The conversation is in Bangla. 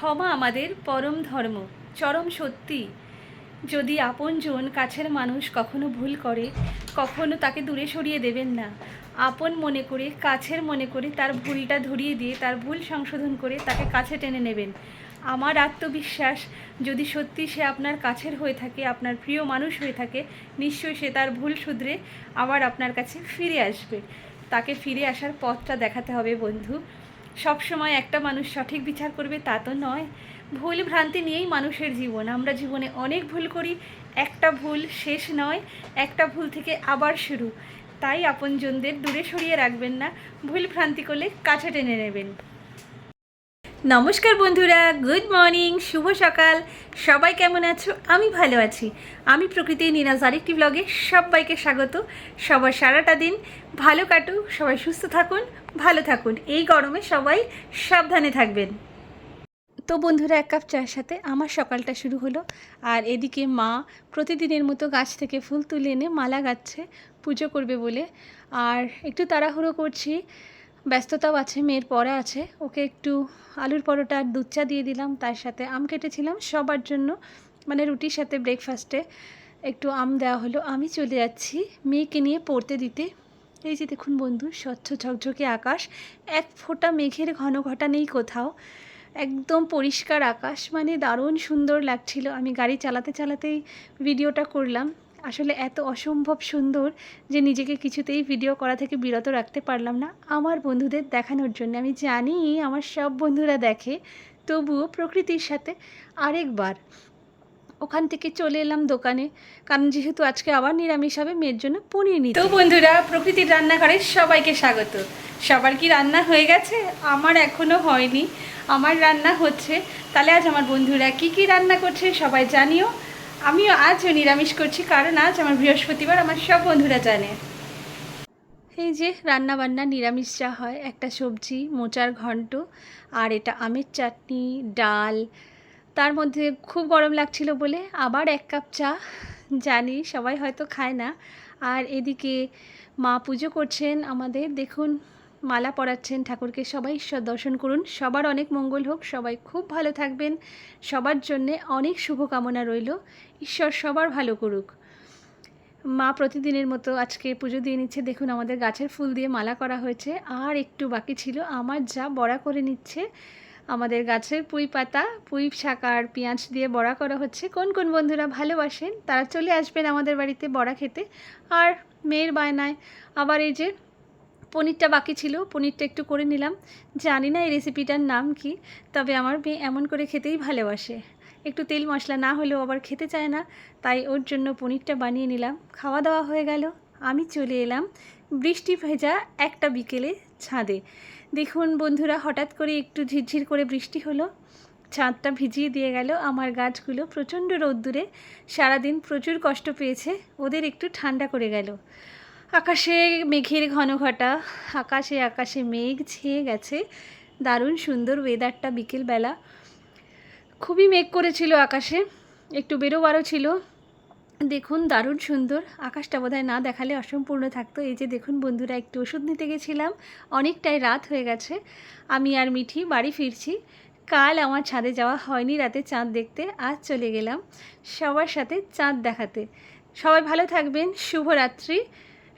ক্ষমা আমাদের পরম ধর্ম, চরম সত্যি। যদি আপনজন কাছের মানুষ কখনো ভুল করে, কখনো তাকে দূরে সরিয়ে দেবেন না। আপন মনে করে, কাছের মনে করে তার ভুলটা ধরিয়ে দিয়ে তার ভুল সংশোধন করে তাকে কাছে টেনে নেবেন। আমার আত্মবিশ্বাস, যদি সত্যি সে আপনার কাছের হয়ে থাকে, আপনার প্রিয় মানুষ হয়ে থাকে, নিশ্চয়ই সে তার ভুল শুধরে আবার আপনার কাছে ফিরে আসবে। তাকে ফিরে আসার পথটা দেখাতে হবে বন্ধু। সব সময় একটা মানুষ সঠিক বিচার করবে তা তো নয়। ভুল ভ্রান্তি নিয়েই মানুষের জীবন। আমরা জীবনে অনেক ভুল করি, একটা ভুল শেষ নয়, একটা ভুল থেকে আবার শুরু। তাই আপনজনদের দূরে সরিয়ে রাখবেন না। ভুল ভ্রান্তি করলে কাছে টেনে নেবেন। নমস্কার বন্ধুরা গুড মর্নিং শুভ সকাল। সবাই কেমন আছো? আমি ভালো আছি। আমি প্রকৃতি নিরাজ আরেকটি ব্লগে সবাইকে স্বাগত। সবার সারাটা দিন ভালো কাটুক, সবাই সুস্থ থাকুন, ভালো থাকুন। এই গরমে সবাই সাবধানে থাকবেন। তো বন্ধুরা, এক কাপ চায়ের সাথে আমার সকালটা শুরু হলো। আর এদিকে মা প্রতিদিনের মতো গাছ থেকে ফুল তুলে এনে মালা গাচ্ছে, পুজো করবে বলে। আর একটু তাড়াহুড়ো করছি। ব্যস্ততাও আছে, মেয়ের পরে আছে। ওকে একটু আলুর পরোটা আর দুধ চা দিয়ে দিলাম, তার সাথে আম কেটেছিলাম সবার জন্য মানে রুটির সাথে ব্রেকফাস্টে একটু আম দেওয়া হলো, আমি চলে যাচ্ছি মেয়েকে নিয়ে পড়তে দিতে। এই যে দেখুন বন্ধু, স্বচ্ছ ঝকঝকে আকাশ, এক ফোঁটা মেঘের ঘন ঘটা নেই কোথাও। একদম পরিষ্কার আকাশ মানে দারুণ সুন্দর লাগছিল। আমি গাড়ি চালাতে চালাতেই ভিডিওটা করলাম। আসলে এত অসম্ভব সুন্দর যে নিজেকে কিছুতেই ভিডিও করা থেকে বিরত রাখতে পারলাম না। আমার বন্ধুদের দেখানোর জন্য। আমি জানি আমার সব বন্ধুরা দেখে, তবুও প্রকৃতির সাথে আরেকবার ওখান থেকে চলে এলাম দোকানে। কারণ যেহেতু আজকে আবার নিরামিষ হবে, মেয়ের জন্য পনির নিতে। তো বন্ধুরা, প্রকৃতির রান্নাঘরে সবাইকে স্বাগত। সবার কি রান্না হয়ে গেছে? আমার এখনও হয়নি। আমার রান্না হচ্ছে। তাহলে আজ আমার বন্ধুরা কি কি রান্না করছে সবাই জানিও। আমিও আজও নিরামিষ করছি, কারণ আজ আমার বৃহস্পতিবার, আমার সব বন্ধুরা জানে। এই যে রান্না বান্না নিরামিষ যা হয়, একটা সবজি, মোচার ঘন্ট, আর এটা আমের চাটনি, ডাল, তার মধ্যে খুব গরম লাগছিল বলে আবার এক কাপ চা, জানি সবাই হয়তো খায় না। আর এদিকে মা পুজো করছেন আমাদের, দেখুন মালা পরাচ্ছেন ঠাকুরকে সবাই। ঈশ্বর দর্শন করুন। সবার অনেক মঙ্গল হোক। সবাই খুব ভালো থাকবেন। সবার জন্যে অনেক শুভকামনা রইল। ঈশ্বর সবার ভালো করুক। মা প্রতিদিনের মতো আজকে পুজো দিয়ে নিচ্ছে। দেখুন, আমাদের গাছের ফুল দিয়ে মালা করা হয়েছে। আর একটু বাকি ছিল। আমার যা বড়া করে নিচ্ছে, আমাদের গাছের পুঁই পাতা, পুঁই শাক আর পেঁয়াজ দিয়ে বড়া করা হচ্ছে। কোন কোন বন্ধুরা ভালোবাসেন, তারা চলে আসবেন আমাদের বাড়িতে বড়া খেতে। আর মেয়ের বায়নায় আবার এই যে পনিরটা বাকি ছিল, পনিরটা একটু করে নিলাম। জানি না এই রেসিপিটার নাম কি, তবে আমার মেয়ে এমন করে খেতেই ভালোবাসে। একটু তেল মশলা না হলেও আবার খেতে চায় না, তাই ওর জন্য পনিরটা বানিয়ে নিলাম। খাওয়া দাওয়া হয়ে গেল, আমি চলে এলাম বৃষ্টি ভেজা একটা বিকেলে ছাদে। দেখুন বন্ধুরা, হঠাৎ করে একটু ঝিরঝির করে বৃষ্টি হলো। ছাদটা ভিজিয়ে দিয়ে গেল, আমার গাছগুলো প্রচণ্ড রোদ্দুরে। সারাদিন প্রচুর কষ্ট পেয়েছে, ওদের একটু ঠান্ডা করে গেল। আকাশে মেঘের ঘন ঘটা আকাশে আকাশে মেঘ ছেয়ে গেছে। দারুণ সুন্দর ওয়েদারটা বিকেলবেলা। খুবই মেঘ করেছিল আকাশে, একটু বেরোবারও ছিল। দেখুন, দারুণ সুন্দর। আকাশটা বোধহয় না দেখালে অসম্পূর্ণ থাকতো। এই যে দেখুন বন্ধুরা, একটু ওষুধ নিতে গেছিলাম। অনেকটাই রাত হয়ে গেছে। আমি আর মিঠি বাড়ি ফিরছি। কাল আমার ছাদে যাওয়া হয়নি রাতে চাঁদ দেখতে। আজ চলে গেলাম সবার সাথে চাঁদ দেখাতে। সবাই ভালো থাকবেন। শুভরাত্রি।